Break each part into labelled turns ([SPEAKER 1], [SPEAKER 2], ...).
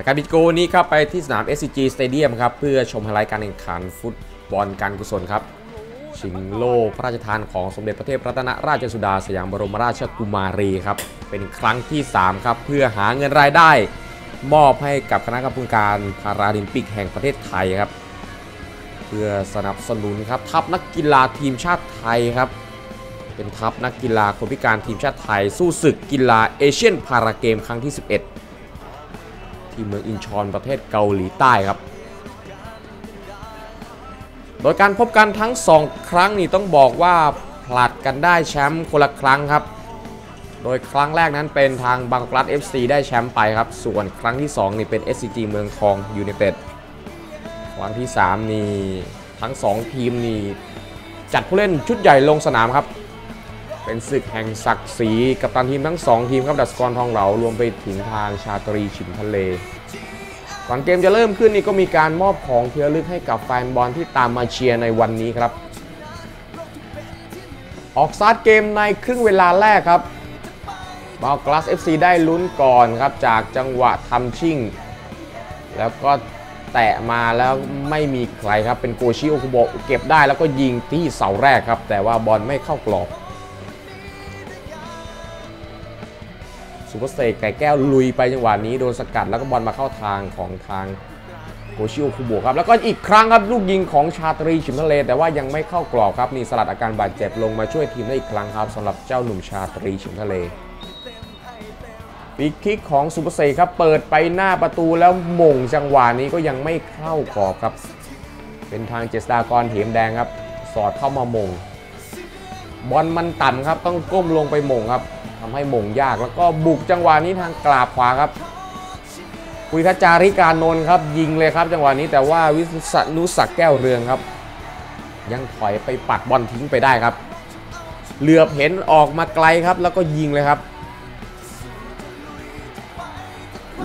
[SPEAKER 1] รายการบิโกนี้ครับไปที่สนาม SCG Stadium ครับเพื่อชมไฮไลท์การแข่งขันฟุตบอลการกุศลครับชิงโล่พระราชทานของสมเด็จพระเทพรัตนราชสุดาสยามบรมราชกุมารีครับเป็นครั้งที่ 3 ครับ เพื่อหาเงินรายได้ มอบให้กับคณะกรรมการพาราลิมปิกแห่งประเทศไทยครับ เพื่อสนับสนุนครับทัพนักกีฬาทีมชาติไทยครับ เป็นทัพนักกีฬาคนพิการทีมชาติไทย สู้ศึกกีฬาเอเชียนพาราเกมครั้งที่ 11 ที่เมืองอินชอนประเทศเกาหลีใต้ครับ โดยการพบกันทั้ง 2 ครั้งนี่ต้องบอกว่าผลัดกันได้แชมป์คนละครั้งครับ โดยครั้งแรกนั้นเป็นทางบางกลัด FC ได้แชมป์ไปครับ ส่วนครั้งที่ 2 นี่เป็น SCG เมืองทองยูไนเต็ดครั้งที่ 3 นี่ทั้ง 2 ทีมนี่จัดผู้เล่นชุดใหญ่ลงสนามครับ เป็นศึกแห่งศักดิ์ศรีกับตันทีมทั้ง 2 ทีมครับดัสกรทองเหลารวมไปถึงทางชาตรีฉิมทะเลก่อนเกมจะเริ่มขึ้นนี่ก็มีการมอบของเที่ระลึกให้กับแฟนบอลที่ตามมาเชียร์ในวันนี้ครับ ออกสตาร์ทเกมในครึ่งเวลาแรกครับบอลกลาส FC ได้ลุ้นก่อนครับจากจังหวะทำชิ่ง แล้วก็แตะมาแล้วไม่มีใครครับเป็นโกชิโอคุโบเก็บได้แล้วก็ยิงที่เสาแรกครับ แต่ว่าบอลไม่เข้ากรอบ ซูเปอร์สเตกไก่แก้วลุยไปจังหวะนี้โดนสกัดแล้วก็บอลมาเข้าทางของทางโกชิโอคุโบะครับ แล้วก็อีกครั้งครับลูกยิงของชาตรีฉิมทะเล แต่ว่ายังไม่เข้ากรอบครับนี่สลัดอาการบาดเจ็บลงมาช่วยทีมได้อีกครั้งครับสำหรับเจ้าหนุ่มชาตรีฉิมทะเลปีกคิกของซูเปอร์เซครับเปิดไปหน้าประตูแล้วมงจังหวะนี้ก็ยังไม่เข้ากรอบครับ เป็นทางเจษฎากรเหมแดงครับ สอดเข้ามามงบอลมันต่ำครับต้องก้มลงไปมงครับ ทำให้มงยากแล้วก็บุกจังหวะนี้ทางกราบขวาครับคุยทัจาริการนนท์ครับยิงเลยครับ จังหวะนี้แต่ว่าวิศนุศักดิ์แก้วเรืองครับ ยังถอยไปปัดบอลทิ้งไปได้ครับ เหลือบเห็นออกมาไกลครับ แล้วก็ยิงเลยครับ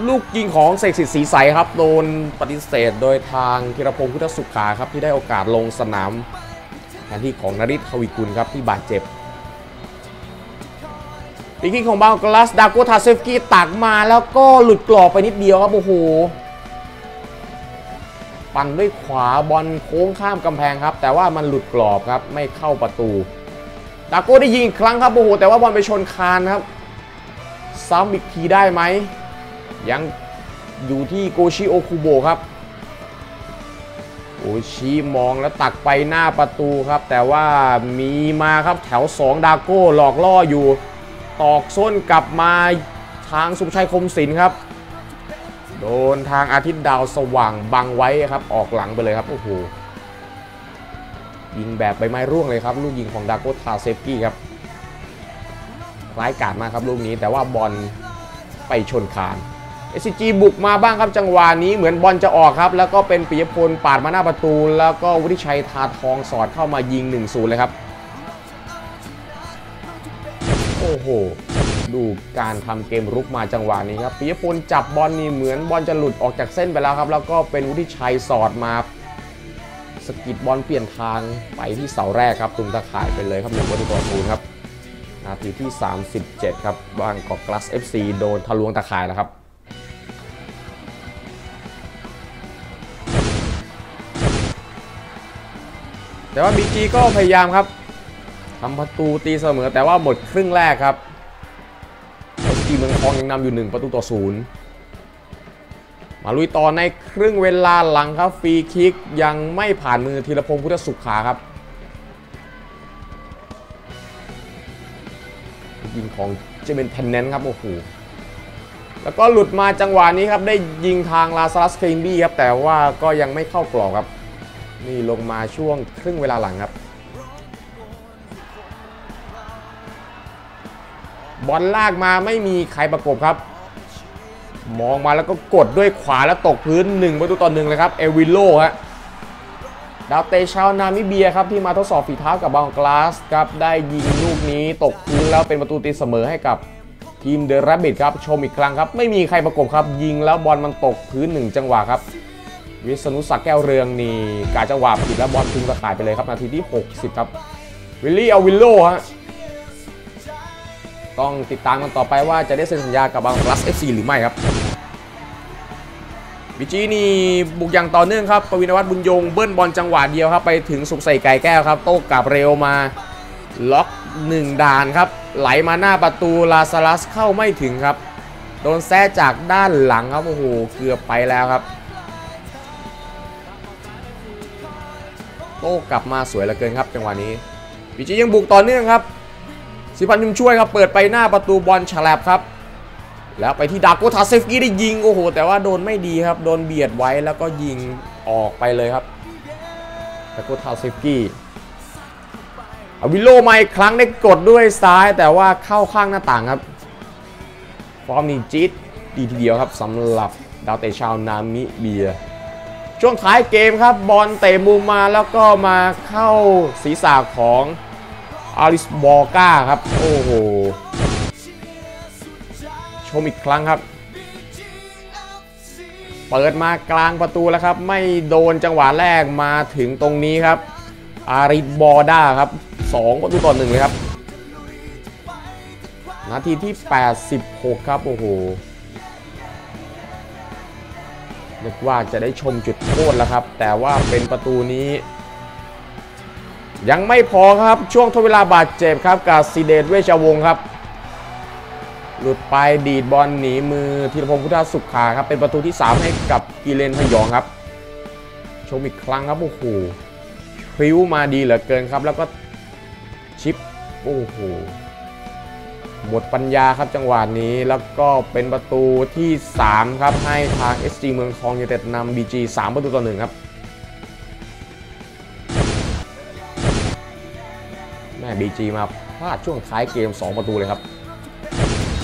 [SPEAKER 1] ลูกยิงของเสกสิทธิ์ศรีใสครับโดนปฏิเสธโดยทางธีรพงศ์พุทธสุขาครับที่ได้โอกาสลงสนามแทนที่ของนริศทวิกุลครับที่บาดเจ็บ ปีกิ้งของบางกลาสดาโกทาเซฟกี้ตักมาแล้วก็หลุดกรอบไปนิดเดียวครับโอ้โหปั่นด้วยขวาบอลโค้งข้ามกำแพงครับ แต่ว่ามันหลุดกรอบครับไม่เข้าประตูดาโก้ได้ยิงอีกครั้งครับโอ้โหแต่ว่าบอลไปชนคานครับซ้ำอีกทีได้ไหมยังอยู่ที่โกชิโอคุโบครับโกชิมองแล้วตักไปหน้าประตูครับ แต่ว่ามีมาครับแถว 2 ดาโก้หลอกล่ออยู่ ตอกส้นกลับมาทางสุภชัยคมศิลป์ครับ โดนทางอาทิตย์ดาวสว่างบังไว้ครับ ออกหลังไปเลยครับ โอ้โห ยิงแบบใบไม้ร่วงเลยครับ ลูกยิงของดาโกทาเซฟกี้ครับ ร้ายกาจมากครับลูกนี้แต่ว่าบอลไปชนคาน SCG บุกมาบ้างครับจังหวะนี้เหมือนบอลจะออกครับ แล้วก็เป็นปิยพลปาดมาหน้าประตู แล้วก็วุฒิชัยทาทองสอดเข้ามายิง 1-0 เลยครับ โอ้โห ดูการทำเกมรุกมาจังหวะนี้ครับปิยพลจับบอลนี่เหมือนบอลจะหลุดออกจากเส้นไปแล้วครับ แล้วก็เป็นวุฒิชัยสอดมาสกิดบอลเปลี่ยนทางไปที่เสาแรกครับตุงตะข่ายไปเลยครับหนึ่งประตูต่อศูนย์ครับนาทีที่ 37 ครับบางกอกกลัส FC โดนทะลวงตะข่ายแล้วครับแต่ว่าบีจีก็พยายามครับ ทำประตูตีเสมอแต่ว่าหมดครึ่งแรกครับเอสจีเมืองทองยังนำอยู่ 1 ประตูต่อศูนย์มาลุยต่อในครึ่งเวลาหลังครับฟรีคิกยังไม่ผ่านมือธีรพงศ์พุทธสุขาครับยิงของเจเมนเทนเนนครับโอ้โหแล้วก็หลุดมาจังหวะนี้ครับ ได้ยิงทางลาซารัสเคมบี้ครับ แต่ว่าก็ยังไม่เข้ากรอบครับ นี่ลงมาช่วงครึ่งเวลาหลังครับ บอลลากมาไม่มีใครประกบครับ มองมาแล้วก็กดด้วยขวาแล้วตกพื้น1ประตูต่อหนึ่งเลยครับ เอวิโลฮะดาวเตชาวนามิเบียครับที่มาทดสอบฝีเท้ากับบางกลาสครับได้ยิงลูกนี้ตกพื้นแล้วเป็นประตูตีเสมอให้กับทีมเดอะแรบบิทครับชมอีกครั้งครับ ไม่มีใครประกบครับ ยิงแล้วบอลมันตกพื้น1จังหวะครับ วิษณุศักดิ์แก้วเรืองนี่กาจังหวะผิดแล้วบอลพุ่งตะข่ายไปเลยครับ นาทีที่ 60 ครับ วิลลี่เอาวิลโลฮะ ต้องติดตามกันต่อไปว่าจะได้เซ็นสัญญากับบางกลาส FC หรือไม่ครับบีจีนี่บุกอย่างต่อเนื่องครับ ปวินวัฒน์บุญยงเบิ้ลบอลจังหวะเดียวครับ ไปถึงสุขใส่ไก่แก้วครับ โต้กลับเร็วมา ล็อก1ด่านครับ ไหลมาหน้าประตูลาซาลัสเข้าไม่ถึงครับ โดนแซะจากด้านหลังครับ โอ้โห เกือบไปแล้วครับ โต้กลับมาสวยเหลือเกินครับจังหวะนี้บีจียังบุกต่อเนื่องครับ สิพันยุมช่วยครับ เปิดไปหน้าประตูบอลฉลับครับ แล้วไปที่ดาโกทาเซฟกี้ได้ยิงโอ้โห แต่ว่าโดนไม่ดีครับ โดนเบียดไว้แล้วก็ยิงออกไปเลยครับดาโกทาเซฟกี้อวิโลมาอีกครั้งได้กดด้วยซ้ายแต่ว่าเข้าข้างหน้าต่างครับฟอร์มนี้จี๊ดดีทีเดียวครับสำหรับดาวเตะชาวนามิเบีย ช่วงท้ายเกมครับบอลเตะมุมมาแล้วก็มาเข้าศีรษะของ อาริสบอร์กาครับ โอ้โห ชมอีกครั้งครับ เปิดมากลางประตูแล้วครับ ไม่โดนจังหวะแรกมาถึงตรงนี้ครับ อาริสบอร์ด้าครับ2ประตูต่อหนึ่งเลยครับ นาทีที่ 86 ครับ โอ้โหนึกว่าจะได้ชมจุดโทษแล้วครับ แต่ว่าเป็นประตูนี้ ยังไม่พอครับช่วงทดเวลาบาดเจ็บครับกับซีเดตเวชวงศ์ครับ หลุดไปดีดบอลหนีมือธีรพงศ์พุทธสุขขาครับเป็นประตูที่ 3 ให้กับกีเลนพยองครับชมอีกครั้งครับโอ้โหพริ้วมาดีเหลือเกินครับ แล้วก็ชิปโอ้โหหมดปัญญาครับจังหวะนี้แล้วก็เป็นประตูที่ 3 ครับ ให้ทาง SG เมืองทองยูเต็ดนำ BG 3 ประตูต่อหนึ่งครับ บีจีมาพลาดช่วงท้ายเกม 2 ประตูเลยครับ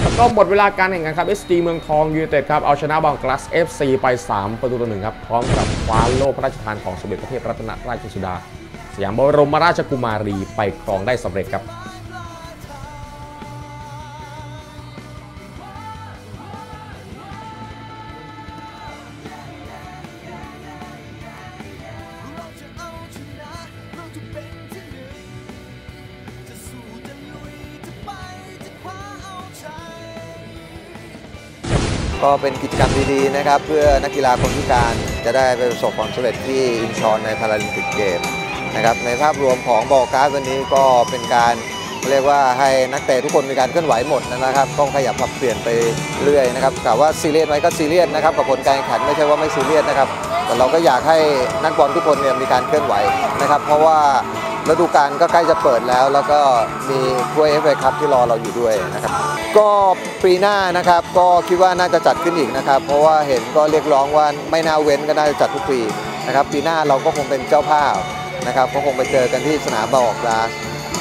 [SPEAKER 1] แล้วก็หมดเวลาการแข่งขันครับ SG เมืองทองยูเต็ดครับเอาชนะบางกลัส FC ไป 3 ประตูต่อหนึ่งครับ พร้อมกับคว้าโล่พระราชทานของสมเด็จพระเทพรัตนราชสุดา สยามบรมราชกุมารีไปครองได้สำเร็จครับ
[SPEAKER 2] ก็เป็นกิจกรรมดีๆนะครับ เพื่อนักกีฬาคนพิการจะได้ไปประสบความสำเร็จที่อินชอนในพาราลิมปิกเกมนะครับในภาพรวมของบอกการ์ดวันนี้ก็เป็นการเรียกว่าให้นักเตะทุกคนมีการเคลื่อนไหวหมดนะครับต้องขยับปรับเปลี่ยนไปเรื่อยนะครับแต่ว่าซีเรียสไหมก็ซีเรียสนะครับกับผลการแข่งขันไม่ใช่ว่าไม่ซีเรียสนะครับแต่เราก็อยากให้นักบอลทุกคนเนี่ยมีการเคลื่อนไหวนะครับเพราะว่าฤดูกาลก็ใกล้จะเปิดแล้ว แล้วก็มีถ้วยเอฟเอคัพที่รอเราอยู่ด้วยนะครับ ก็ปีหน้านะครับก็คิดว่าน่าจะจัดขึ้นอีกนะครับ เพราะว่าเห็นก็เรียกร้องว่าไม่น่าเว้นก็น่าจะจัดทุกปีนะครับ ปีหน้าเราก็คงเป็นเจ้าภาพนะครับ ก็คงไปเจอกันที่สนามบออกลาส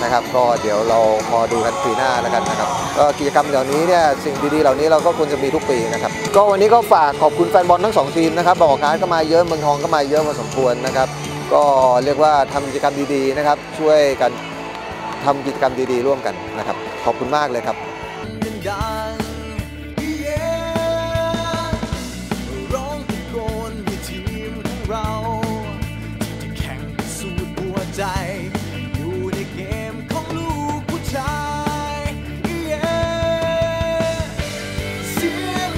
[SPEAKER 2] นะครับ ก็เดี๋ยวเราพอดูกันปีหน้าแล้วกันนะครับก็กิจกรรมเหล่านี้เนี่ยสิ่งดีๆเหล่านี้เราก็ควรจะมีทุกปีนะครับ ก็วันนี้ก็ฝากขอบคุณแฟนบอลทั้งสองทีมนะครับบออกาสก็มาเยอะเมืองทองก็มาเยอะพอสมควรนะครับ ก็เรียกว่าทำกิจกรรมดีๆนะครับ ช่วยกันทำกิจกรรมดีๆ ร่วมกันนะครับ ขอบคุณมากเลยครับ
[SPEAKER 3] ดั